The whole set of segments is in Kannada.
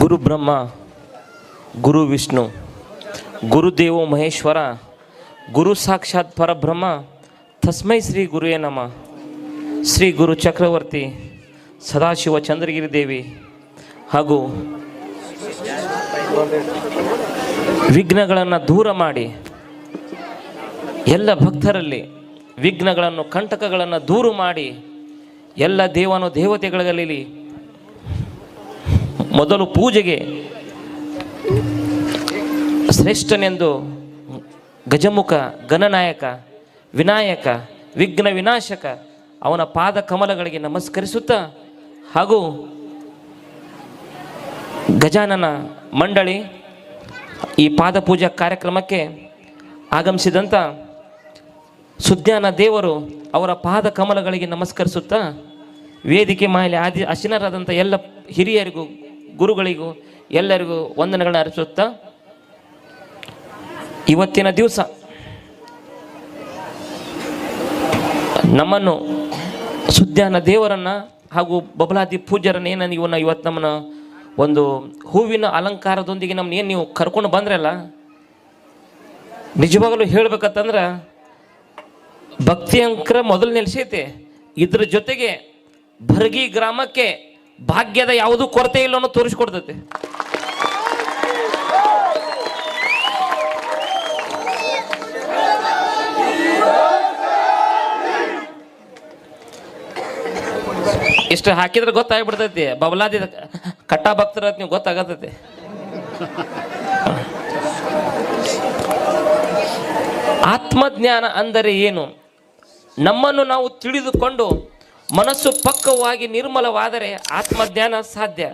ಗುರು ಬ್ರಹ್ಮ, ಗುರು ವಿಷ್ಣು ಗುರುದೇವೋ ಮಹೇಶ್ವರ, ಗುರು ಸಾಕ್ಷಾತ್ ಪರಬ್ರಹ್ಮ, ತಸ್ಮೈ ಶ್ರೀ ಗುರುಯೇ ನಮ. ಶ್ರೀ ಗುರು ಚಕ್ರವರ್ತಿ, ಸದಾಶಿವ ಚಂದ್ರಗಿರಿ ದೇವಿ ಹಾಗೂ ವಿಘ್ನಗಳನ್ನು ದೂರ ಮಾಡಿ ಎಲ್ಲ ಭಕ್ತರಲ್ಲಿ ವಿಘ್ನಗಳನ್ನು, ಕಂಟಕಗಳನ್ನು ದೂರು ಮಾಡಿ ಎಲ್ಲ ದೇವನು ದೇವತೆಗಳಲ್ಲಿ ಮೊದಲು ಪೂಜೆಗೆ ಶ್ರೇಷ್ಠನೆಂದು ಗಜಮುಖ ಗಣನಾಯಕ ವಿನಾಯಕ, ವಿಘ್ನ ವಿನಾಶಕ ಅವನ ಪಾದ ಕಮಲಗಳಿಗೆ ನಮಸ್ಕರಿಸುತ್ತಾ ಹಾಗೂ ಗಜಾನನ ಮಂಡಳಿ ಈ ಪಾದ ಪೂಜಾ ಕಾರ್ಯಕ್ರಮಕ್ಕೆ ಆಗಮಿಸಿದಂಥ ಸುಜ್ಞಾನ ದೇವರು ಅವರ ಪಾದ ಕಮಲಗಳಿಗೆ ನಮಸ್ಕರಿಸುತ್ತಾ ವೇದಿಕೆ ಮೇಲೆ ಆದಿ ಅಶಿನರಾದಂಥ ಎಲ್ಲ ಹಿರಿಯರಿಗೂ ಗುರುಗಳಿಗೂ ಎಲ್ಲರಿಗೂ ವಂದನೆಗಳನ್ನ ಅರ್ಪಿಸುತ್ತಾ ಇವತ್ತಿನ ದಿವಸ ನಮ್ಮನ್ನು ಸುದ್ಯಾನ ದೇವರನ್ನು ಹಾಗೂ ಬಬಲಾದಿ ಪೂಜ್ಯರನ್ನ ಏನು ಇವನ್ನ ಇವತ್ತು ನಮ್ಮನ್ನ ಒಂದು ಹೂವಿನ ಅಲಂಕಾರದೊಂದಿಗೆ ನಮ್ಮನ್ನ ಏನು ನೀವು ಕರ್ಕೊಂಡು ಬಂದ್ರಲ್ಲ, ನಿಜವಾಗಲೂ ಹೇಳ್ಬೇಕಂತಂದ್ರೆ ಭಕ್ತಿ ಅಂಕರ ಮೊದಲು ನೆಲೆಸೈತೆ. ಇದ್ರ ಜೊತೆಗೆ ಭರ್ಗಿ ಗ್ರಾಮಕ್ಕೆ ಭಾಗ್ಯದ ಯಾವುದೂ ಕೊರತೆ ಇಲ್ಲ ಅನ್ನೋ ತೋರಿಸ್ಕೊಡ್ತೈತೆ. ಇಷ್ಟು ಹಾಕಿದ್ರೆ ಗೊತ್ತಾಗ್ಬಿಡ್ತೈತಿ. ಬಬಲಾದಿ ಕಟ್ಟ ಭಕ್ತರ ನೀವು ಗೊತ್ತಾಗತೈತಿ ಆತ್ಮಜ್ಞಾನ ಅಂದರೆ ಏನು? ನಮ್ಮನ್ನು ನಾವು ತಿಳಿದುಕೊಂಡು ಮನಸ್ಸು ಪಕ್ಕವಾಗಿ ನಿರ್ಮಲವಾದರೆ ಆತ್ಮಜ್ಞಾನ ಸಾಧ್ಯ.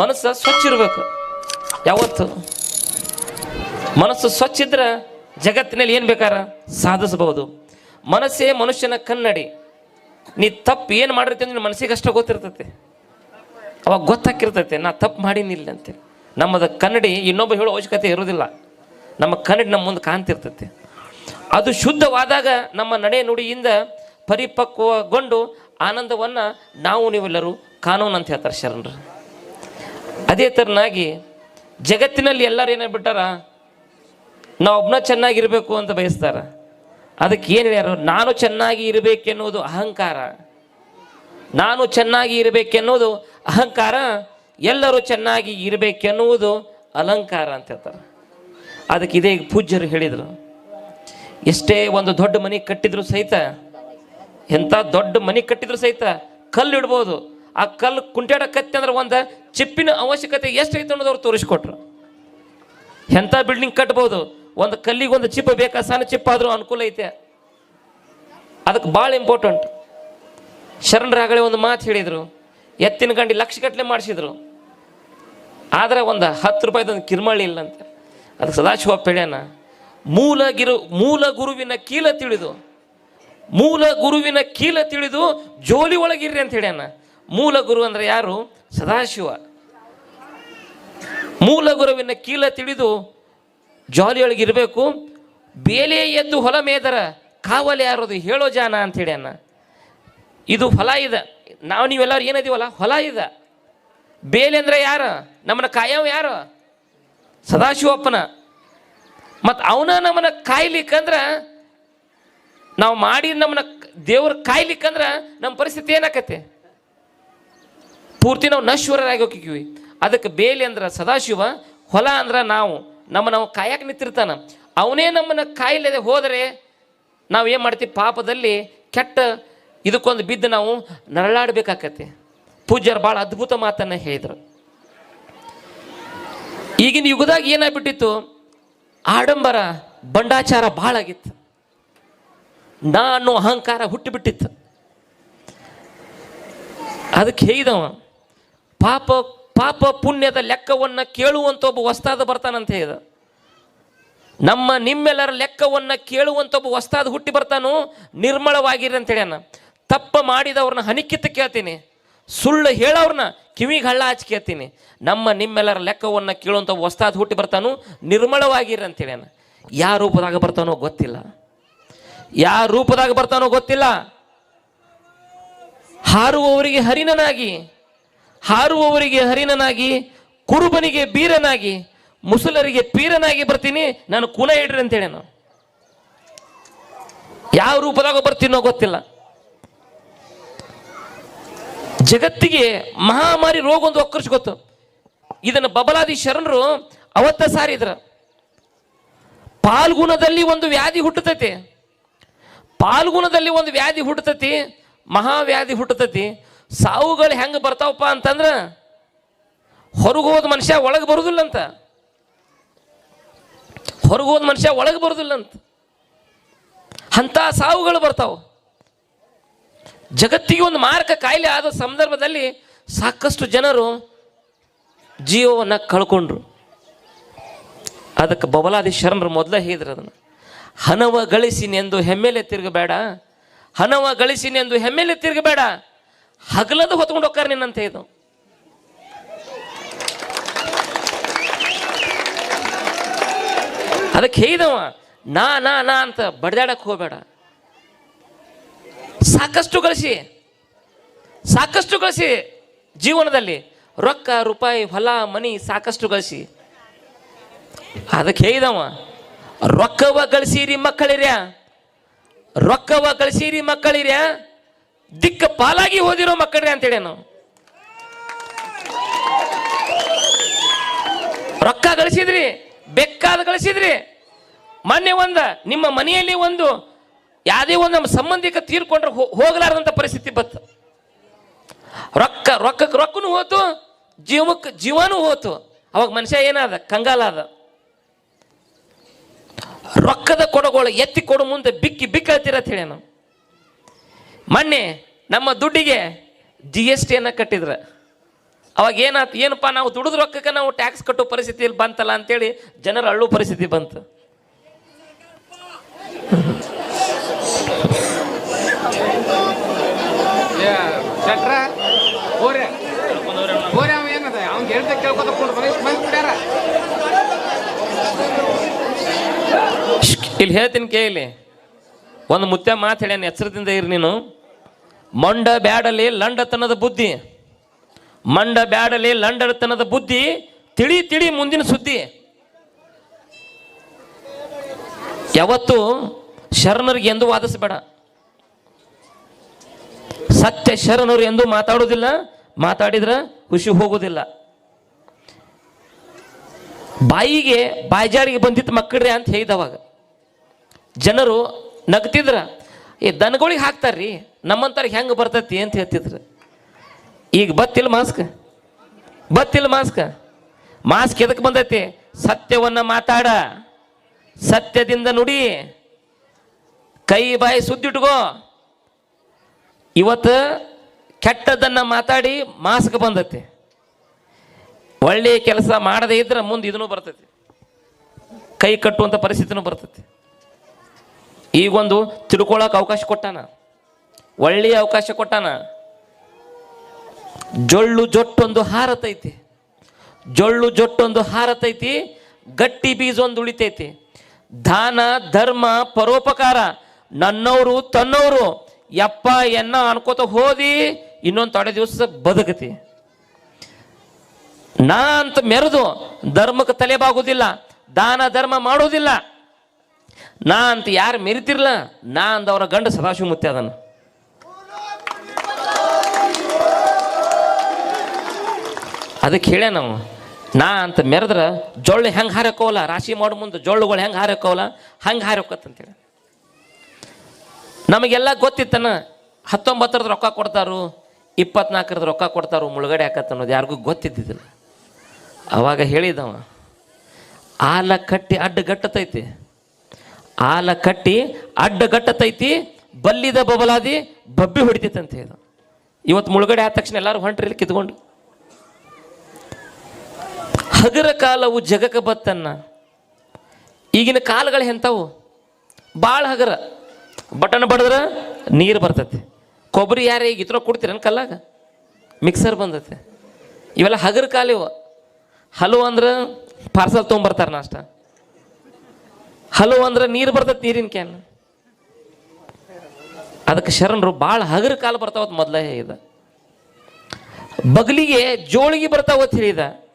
ಮನಸ್ಸು ಸ್ವಚ್ಛ ಇರಬೇಕು. ಯಾವತ್ತು? ಮನಸ್ಸು ಸ್ವಚ್ಛ ಇದ್ರೆ ಜಗತ್ತಿನಲ್ಲಿ ಏನು ಬೇಕಾರ ಸಾಧಿಸಬಹುದು. ಮನಸ್ಸೇ ಮನುಷ್ಯನ ಕನ್ನಡಿ. ನೀ ತಪ್ಪು ಏನು ಮಾಡಿರ್ತೀನಿ ನಿನ್ನ ಮನಸ್ಸಿಗೆ ಅಷ್ಟೇ ಗೊತ್ತಿರ್ತೈತೆ. ಅವಾಗ ಗೊತ್ತಾಕಿರ್ತೈತೆ, ನಾ ತಪ್ಪು ಮಾಡಿನಿಲ್ಲ ಅಂತೇಳಿ ನಮ್ಮದು ಕನ್ನಡಿ, ಇನ್ನೊಬ್ಬ ಹೇಳೋ ಅವಶ್ಯಕತೆ ಇರೋದಿಲ್ಲ. ನಮ್ಮ ಕನ್ನಡಿ ನಮ್ಮ ಮುಂದೆ ಕಾಣ್ತಿರ್ತೈತೆ ಅದು ಶುದ್ಧವಾದಾಗ ನಮ್ಮ ನಡೆ ನುಡಿಯಿಂದ ಪರಿಪಕ್ವಗೊಂಡು ಆನಂದವನ್ನು ನಾವು ನೀವೆಲ್ಲರೂ ಕಾನೂನು ಅಂತ ಹೇಳ್ತಾರೆ ಶರಣರು. ಅದೇ ಥರನಾಗಿ ಜಗತ್ತಿನಲ್ಲಿ ಎಲ್ಲರೂ ಏನಾಗ್ಬಿಟ್ಟಾರ ನಾವು ಒಬ್ಬನ ಚೆನ್ನಾಗಿರಬೇಕು ಅಂತ ಬಯಸ್ತಾರೆ. ಅದಕ್ಕೆ ಏನು ಯಾರು ನಾನು ಚೆನ್ನಾಗಿ ಇರಬೇಕೆನ್ನುವುದು ಅಹಂಕಾರ. ನಾನು ಚೆನ್ನಾಗಿ ಇರಬೇಕೆನ್ನುವುದು ಅಹಂಕಾರ. ಎಲ್ಲರೂ ಚೆನ್ನಾಗಿ ಇರಬೇಕೆನ್ನುವುದು ಅಲಂಕಾರ ಅಂತ ಹೇಳ್ತಾರೆ. ಅದಕ್ಕೆ ಇದೇ ಪೂಜ್ಯರು ಹೇಳಿದರು. ಎಷ್ಟೇ ಒಂದು ದೊಡ್ಡ ಮನೆ ಕಟ್ಟಿದ್ರು ಸಹಿತ ಎಂಥ ದೊಡ್ಡ ಮನೆ ಕಟ್ಟಿದ್ರು ಸಹಿತ ಕಲ್ಲು ಇಡ್ಬೋದು. ಆ ಕಲ್ಲು ಕುಂಟಾಡಕತ್ತೆ ಅಂದ್ರೆ ಒಂದು ಚಿಪ್ಪಿನ ಅವಶ್ಯಕತೆ ಎಷ್ಟು ಐತೆ ಅನ್ನೋದು ಅವ್ರು ತೋರಿಸ್ಕೊಟ್ರು. ಎಂಥ ಬಿಲ್ಡಿಂಗ್ ಕಟ್ಬೋದು. ಒಂದು ಕಲ್ಲಿಗೆ ಒಂದು ಚಿಪ್ ಬೇಕಾ? ಸಣ್ಣ ಚಿಪ್ ಆದರೂ ಅನುಕೂಲ ಐತೆ. ಅದಕ್ಕೆ ಭಾಳ ಇಂಪಾರ್ಟೆಂಟ್ ಶರಣರಾಗಲೇ ಒಂದು ಮಾತು ಹೇಳಿದರು. ಎತ್ತಿನ ಗಂಡಿ ಲಕ್ಷ ಗಟ್ಟಲೆ ಮಾಡಿಸಿದ್ರು. ಆದರೆ ಒಂದು ಹತ್ತು ರೂಪಾಯಿದೊಂದು ಕಿರ್ಮಳ್ಳಿ ಇಲ್ಲಂತೆ. ಅದಕ್ಕೆ ಸದಾಶಿವ ಹೇಳ್ಯಾನ ಮೂಲ ಗಿರು, ಮೂಲ ಗುರುವಿನ ಕೀಲ ತಿಳಿದು ಮೂಲ ಗುರುವಿನ ಕೀಲ ತಿಳಿದು ಜೋಲಿ ಒಳಗಿರ್ರಿ ಅಂತ ಹೇಳ್ಯಾನ. ಮೂಲ ಗುರು ಅಂದ್ರೆ ಯಾರು? ಸದಾಶಿವ. ಮೂಲ ಗುರುವಿನ ಕೀಲ ತಿಳಿದು ಜಾಲಿಯೊಳಗಿರಬೇಕು ಬೇಲೆ ಎದ್ದು ಹೊಲ ಮೇದರ ಕಾವಲೆ ಯಾರೋದು? ಹೇಳೋ ಜಾನ ಅಂತ ಹೇಳ್ಯಾನ. ಇದು ಹೊಲ ಇದೆ. ನಾವು ನೀವೆಲ್ಲರೂ ಏನದೀವಲ್ಲ? ಹೊಲ ಇದೆ. ಬೇಲೆ ಅಂದ್ರೆ ಯಾರು? ನಮ್ಮನ್ನ ಕಾಯವ ಯಾರು? ಸದಾಶಿವಪ್ಪನ. ಮತ್ತು ಅವನ ನಮ್ಮನ್ನ ಕಾಯ್ಲಿಕ್ಕಂದ್ರೆ ನಾವು ಮಾಡಿ ನಮ್ಮನ್ನ ದೇವ್ರ ಕಾಯ್ಲಿಕ್ಕಂದ್ರೆ ನಮ್ಮ ಪರಿಸ್ಥಿತಿ ಏನಾಕತ್ತೆ? ಪೂರ್ತಿ ನಾವು ನಶ್ವರರಾಗಿ ಹೋಗಿವಿ ಅದಕ್ಕೆ ಬೇಲಿ ಅಂದ್ರೆ ಸದಾಶಿವ, ಹೊಲ ಅಂದ್ರೆ ನಾವು. ನಮ್ಮ ನಾವು ಕಾಯಕ್ಕೆ ನಿಂತಿರ್ತಾನ. ಅವನೇ ನಮ್ಮನ್ನು ಕಾಯಿಲ್ಲದೆ ಹೋದರೆ ನಾವು ಏನು ಮಾಡ್ತೀವಿ? ಪಾಪದಲ್ಲಿ ಕೆಟ್ಟ ಇದಕ್ಕೊಂದು ಬಿದ್ದು ನಾವು ನರಳಾಡ್ಬೇಕಾಕತ್ತೆ. ಪೂಜ್ಯರು ಭಾಳ ಅದ್ಭುತ ಮಾತನ್ನು ಹೇಳಿದರು. ಈಗಿನ ಯುಗದಾಗ ಏನಾಗ್ಬಿಟ್ಟಿತ್ತು? ಆಡಂಬರ ಬಂಡಾಚಾರ ಭಾಳ ಆಗಿತ್ತು ನಾ ಅನ್ನೋ ಅಹಂಕಾರ ಹುಟ್ಟಿಬಿಟ್ಟಿತ್ತು. ಅದಕ್ಕೆ ಹೇಳಿದವ, ಪಾಪ ಪಾಪ ಪುಣ್ಯದ ಲೆಕ್ಕವನ್ನು ಕೇಳುವಂಥ ಒಬ್ಬ ಹೊಸ್ತಾದ ಬರ್ತಾನಂತ ಹೇಳಿದ. ನಮ್ಮ ನಿಮ್ಮೆಲ್ಲರ ಲೆಕ್ಕವನ್ನು ಕೇಳುವಂಥ ಒಬ್ಬ ಹೊಸ್ತಾದ ಹುಟ್ಟಿ ಬರ್ತಾನು, ನಿರ್ಮಳವಾಗಿರಿ ಅಂತ ಹೇಳ್ಯಾನ. ತಪ್ಪ ಮಾಡಿದವ್ರನ್ನ ಹನಿಕಿತ್ತ ಕೇಳ್ತೀನಿ. ಸುಳ್ಳು ಹೇಳೋರ್ನ ಕಿವಿಗೆ ಹಳ್ಳ ಹಚ್ಚಿ ಕೇಳ್ತೀನಿ. ನಮ್ಮ ನಿಮ್ಮೆಲ್ಲರ ಲೆಕ್ಕವನ್ನು ಕೇಳುವಂಥ ಹೊಸ್ತಾದ ಹುಟ್ಟಿ ಬರ್ತಾನು, ನಿರ್ಮಳವಾಗಿರಿ ಅಂತ ಯಾವ ರೂಪದಾಗ ಬರ್ತಾನೋ ಗೊತ್ತಿಲ್ಲ. ಯಾವ ರೂಪದಾಗ ಬರ್ತಾನೋ ಗೊತ್ತಿಲ್ಲ. ಹಾರುವವರಿಗೆ ಹರಿಣನಾಗಿ ಹಾರುವವರಿಗೆ ಹರಿಣನಾಗಿ, ಕುರುಬನಿಗೆ ಬೀರನಾಗಿ, ಮುಸುಲರಿಗೆ ಪೀರನಾಗಿ ಬರ್ತೀನಿ, ನಾನು ಕುಲ ಇಡ್ರಿ ಅಂತೇಳಿ ನಾನು ಯಾವ ರೂಪದಾಗ ಬರ್ತೀನೋ ಗೊತ್ತಿಲ್ಲ. ಜಗತ್ತಿಗೆ ಮಹಾಮಾರಿ ರೋಗ ಒಂದು ಒಕ್ಕರ್ಸ್ ಗೊತ್ತು. ಇದನ್ನು ಬಬಲಾದಿ ಶರಣರು ಅವತ್ತ ಸಾರಿದ್ರ. ಪಾಲ್ಗುಣದಲ್ಲಿ ಒಂದು ವ್ಯಾಧಿ ಹುಟ್ಟತೈತಿ. ಪಾಲ್ಗುಣದಲ್ಲಿ ಒಂದು ವ್ಯಾಧಿ ಹುಟ್ಟತತಿ, ಮಹಾವ್ಯಾಧಿ ಹುಟ್ಟತತಿ. ಸಾವುಗಳು ಹೆಂಗೆ ಬರ್ತಾವಪ್ಪ ಅಂತಂದ್ರೆ ಹೊರಗೋದ ಮನುಷ್ಯ ಒಳಗೆ ಬರುದಿಲ್ಲ ಅಂತ ಹೊರಗೆ ಮನುಷ್ಯ ಒಳಗೆ ಬರುದಿಲ್ಲ ಅಂತ ಅಂಥ ಸಾವುಗಳು ಬರ್ತಾವ. ಜಗತ್ತಿಗೆ ಒಂದು ಮಾರಕ ಕಾಯಿಲೆ ಆದ ಸಂದರ್ಭದಲ್ಲಿ ಸಾಕಷ್ಟು ಜನರು ಜೀವವನ್ನು ಕಳ್ಕೊಂಡ್ರು. ಅದಕ್ಕೆ ಬಬಲಾದಿ ಶರಣರು ಮೊದಲೇ ಹೇಳಿದ್ರು ಅದನ್ನು. ಹಣವ ಗಳಿಸಿನೆಂದು ಹೆಮ್ಮೆಲೆ ತಿರುಗಬೇಡ. ಹಣವ ಗಳಿಸಿನೆಂದು ಹೆಮ್ಮೆಲೆ ತಿರುಗಬೇಡ. ಹಗಲದು ಹೊತ್ಕೊಂಡು ಹೋಗ್ತಾರೆ ನಿನ್ನಂತೆ ಇದು. ಅದಕ್ಕೆ ಹೇಳಿದವ, ನಾ ನಾ ನಾ ಅಂತ ಬಡ್ದಾಡಕ್ಕೆ ಹೋಗಬೇಡ. ಸಾಕಷ್ಟು ಗಳಿಸಿ ಸಾಕಷ್ಟು ಗಳಿಸಿ ಜೀವನದಲ್ಲಿ ರೊಕ್ಕ, ರೂಪಾಯಿ, ಹೊಲ, ಮನಿ ಸಾಕಷ್ಟು ಗಳಿಸಿ. ಅದಕ್ಕೆ ಹೇಳಿದವ ರೊಕ್ಕವ ಗಳಿಸಿರಿ ಮಕ್ಕಳಿರ್ಯ ರೊಕ್ಕವ ಗಳಿಸಿರಿ ಮಕ್ಕಳಿರ್ಯ ದಿಕ್ಕ ಪಾಲಾಗಿ ಓದಿರೋ ಮಕ್ಕಳ್ರಿ ಅಂತೇಳಿ ನಾವು. ರೊಕ್ಕ ಗಳಿಸಿದ್ರಿ ಬೇಕಾದ ಗಳಿಸಿದ್ರಿ. ಮೊನ್ನೆ ಒಂದು, ನಿಮ್ಮ ಮನೆಯಲ್ಲಿ ಒಂದು, ಯಾವುದೇ ಒಂದು ನಮ್ಮ ಸಂಬಂಧಿಕ ತೀರ್ಕೊಂಡ್ರೆ ಹೋಗಲಾರದಂಥ ಪರಿಸ್ಥಿತಿ ಬತ್ತು ರೊಕ್ಕ ರೊಕ್ಕಕ್ಕೆ ರೊಕ್ಕನೂ ಹೋತು ಜೀವಕ್ಕೆ ಜೀವನೂ ಹೋತು. ಅವಾಗ ಮನುಷ್ಯ ಏನಾದ? ಕಂಗಾಲ ಅದ ರೊಕ್ಕದ ಕೊಡಗೋಳು, ಎತ್ತಿ ಕೊಡು ಮುಂದೆ ಬಿಕ್ಕಿ ಬಿಕ್ಕಿ ಅಂತ ಹೇಳಿ ನಾವು ಮೊನ್ನೆ ನಮ್ಮ ದುಡ್ಡಿಗೆ ಜಿ ಎಸ್ ಟಿಯನ್ನು ಕಟ್ಟಿದ್ರ. ಅವಾಗ ಏನಾಯ್ತು, ಏನಪ್ಪ ನಾವು ದುಡಿದ ರೊಕ್ಕಕ್ಕೆ ನಾವು ಟ್ಯಾಕ್ಸ್ ಕಟ್ಟೋ ಪರಿಸ್ಥಿತಿಯಲ್ಲಿ ಬಂತಲ್ಲ ಅಂತೇಳಿ ಜನರ ಅಳ್ಳು ಪರಿಸ್ಥಿತಿ ಬಂತು. ಏನದ? ಅವ್ನ್ ಹೇಳ್ದೆ ಕೇಳ್ಕೊತ ಇಲ್ಲಿ ಹೇಳ್ತೀನಿ ಕೇಳಿ. ಒಂದು ಮುತ್ತೆ ಮಾತು ಹೇಳ್ಯಾನ, ಎಚ್ಚರದಿಂದ ಇರಿ ನೀನು. ಮಂಡ ಬ್ಯಾಡಲಿ ಲಂಡತನದ ಬುದ್ಧಿ. ಮಂಡ ಬ್ಯಾಡಲಿ ಲಂಡತನದ ಬುದ್ಧಿ, ತಿಳಿ ತಿಳಿ ಮುಂದಿನ ಸುದ್ದಿ. ಯಾವತ್ತು ಶರಣರಿಗೆ ಎಂದು ವಾದಿಸಬೇಡ. ಸತ್ಯ ಶರಣರು ಎಂದು ಮಾತಾಡೋದಿಲ್ಲ ಮಾತಾಡಿದ್ರೆ ಖುಷಿ ಹೋಗೋದಿಲ್ಲ ಬಾಯಿಗೆ ಬಾಯ್ಜಾಡಿಗೆ ಬಂದಿತ್ತು ಮಕ್ಕಳ್ರಿ ಅಂತ ಹೇಳಿದವಾಗ. ಜನರು ನಗ್ತಿದ್ರ ಈ ದನಗಳಿಗೆ ಹಾಕ್ತಾರ್ರಿ ನಮ್ಮಂತರ ಹೆಂಗೆ ಬರ್ತೈತಿ? ಅಂತ ಹೇಳ್ತಿದ್ರು. ಈಗ ಬತ್ತಿಲ್ಲ ಮಾಸ್ಕ್ ಬತ್ತಿಲ್ಲ ಮಾಸ್ಕ್. ಮಾಸ್ಕ್ ಎದಕ್ಕೆ ಬಂದೈತಿ? ಸತ್ಯವನ್ನು ಮಾತಾಡ, ಸತ್ಯದಿಂದ ನುಡಿ. ಕೈ, ಬಾಯಿ ಸುದ್ದಿಟ್ಕೋ. ಇವತ್ತು ಕೆಟ್ಟದನ್ನು ಮಾತಾಡಿ ಮಾಸ್ಕ್ ಬಂದೈತಿ. ಒಳ್ಳೆಯ ಕೆಲಸ ಮಾಡದೇ ಇದ್ರೆ ಮುಂದೆ ಇದನ್ನು ಬರ್ತೈತಿ. ಕೈ ಕಟ್ಟುವಂಥ ಪರಿಸ್ಥಿತಿನೂ ಬರ್ತೈತಿ. ಈಗೊಂದು ತಿಳ್ಕೊಳಕ್ಕೆ ಅವಕಾಶ ಕೊಟ್ಟಾನ. ಒಳ್ಳೆಯ ಅವಕಾಶ ಕೊಟ್ಟಾನ. ಜೊಳ್ಳು ಜೊಟ್ಟೊಂದು ಹಾರತೈತಿ. ಜೊಳ್ಳು ಜೊಟ್ಟೊಂದು ಹಾರತೈತಿ, ಗಟ್ಟಿ ಬೀಜ ಒಂದು ಉಳಿತೈತಿ. ದಾನ, ಧರ್ಮ, ಪರೋಪಕಾರ ನನ್ನವರು ತನ್ನವರು ಯಪ್ಪ, ಎನ್ನ ಅನ್ಕೋತ ಹೋದಿ, ಇನ್ನೊಂದು ತಡೆ ದಿವಸ ಬದುಕತಿ. ನಾ ಅಂತ ಮೆರೆದು ಧರ್ಮಕ್ಕೆ ತಲೆ ಬಾಗುದಿಲ್ಲ ದಾನ ಧರ್ಮ ಮಾಡೋದಿಲ್ಲ ನಾ ಅಂತ ಯಾರು ಮೆರಿತಿರ್ಲ ನಾ ಅಂದವರ ಗಂಡ ಸದಾಶಿವ ಮುತ್ತೆ ಅದನ್ನು ಅದಕ್ಕೆ ಹೇಳ್ಯ ನಾವು ನಾ ಅಂತ ಮೆರೆದ್ರೆ ಜೊಳ್ಳು ಹೆಂಗೆ ಹಾರಕೋವಲ್ಲ ರಾಶಿ ಮಾಡೋ ಮುಂದೆ ಜೊಳ್ಳುಗಳು ಹೆಂಗೆ ಹಾರಕೋವಲ್ಲ ಹಂಗೆ ಹಾರಕೋತ್ತಂತೇಳಿ ನಮಗೆಲ್ಲ ಗೊತ್ತಿತ್ತನ, ಹತ್ತೊಂಬತ್ತರದ ರೊಕ್ಕ ಕೊಡ್ತಾರು, ಇಪ್ಪತ್ನಾಲ್ಕರದ ರೊಕ್ಕ ಕೊಡ್ತಾರು ಮುಳುಗಡೆ ಹಾಕತ್ತ ಅನ್ನೋದು ಯಾರಿಗೂ ಗೊತ್ತಿದ್ದಿದ್ದಿಲ್ಲ. ಅವಾಗ ಹೇಳಿದವ, ಆಲ ಕಟ್ಟಿ ಅಡ್ಡಗಟ್ಟತೈತಿ ಆಲ ಕಟ್ಟಿ ಅಡ್ಡಗಟ್ಟತೈತಿ ಬಲ್ಲಿದ ಬಬಲಾದಿ ಬಬ್ಬಿ ಹೊಡಿತೈತೆ ಅಂತ ಹೇಳಿದ. ಇವತ್ತು ಮುಳುಗಡೆ ಆದ ತಕ್ಷಣ ಎಲ್ಲರೂ ಹೊಂಟ್ರಿ ಕಿತ್ಕೊಂಡು. ಹಗರ ಕಾಲವು ಜಗಕ್ಕೆ ಬತ್ತನ್ನ. ಈಗಿನ ಕಾಲಗಳು ಎಂಥವು? ಭಾಳ ಹಗರ. ಬಟನ್ ಬಡದ್ರ ನೀರು ಬರ್ತೈತಿ. ಕೊಬ್ಬರಿ ಯಾರೇ ಈಗ ಇತರ ಕೊಡ್ತೀರನ್ ಕಲ್ಲಾಗ? ಮಿಕ್ಸರ್ ಬಂದತೆ. ಇವೆಲ್ಲ ಹಗರ ಕಾಲ ಇವು. ಹಲೋ ಅಂದ್ರೆ ಪಾರ್ಸಲ್ ತೊಗೊಂಬರ್ತಾರೆ ನಾಷ್ಟ. ಹಲೋ ಅಂದ್ರೆ ನೀರು ಬರ್ತೈತೆ ನೀರಿನ ಕ್ಯಾನ್ ಅದಕ್ಕೆ ಶರಣರು ಭಾಳ ಹಗರ ಕಾಲ ಬರ್ತಾವತ್ ಮೊದಲೇ ಹೇಳಿದ. ಬಗಲಿಗೆ ಜೋಳಿಗೆ ಬರ್ತಾವತ್ ಹೇಳಿದ.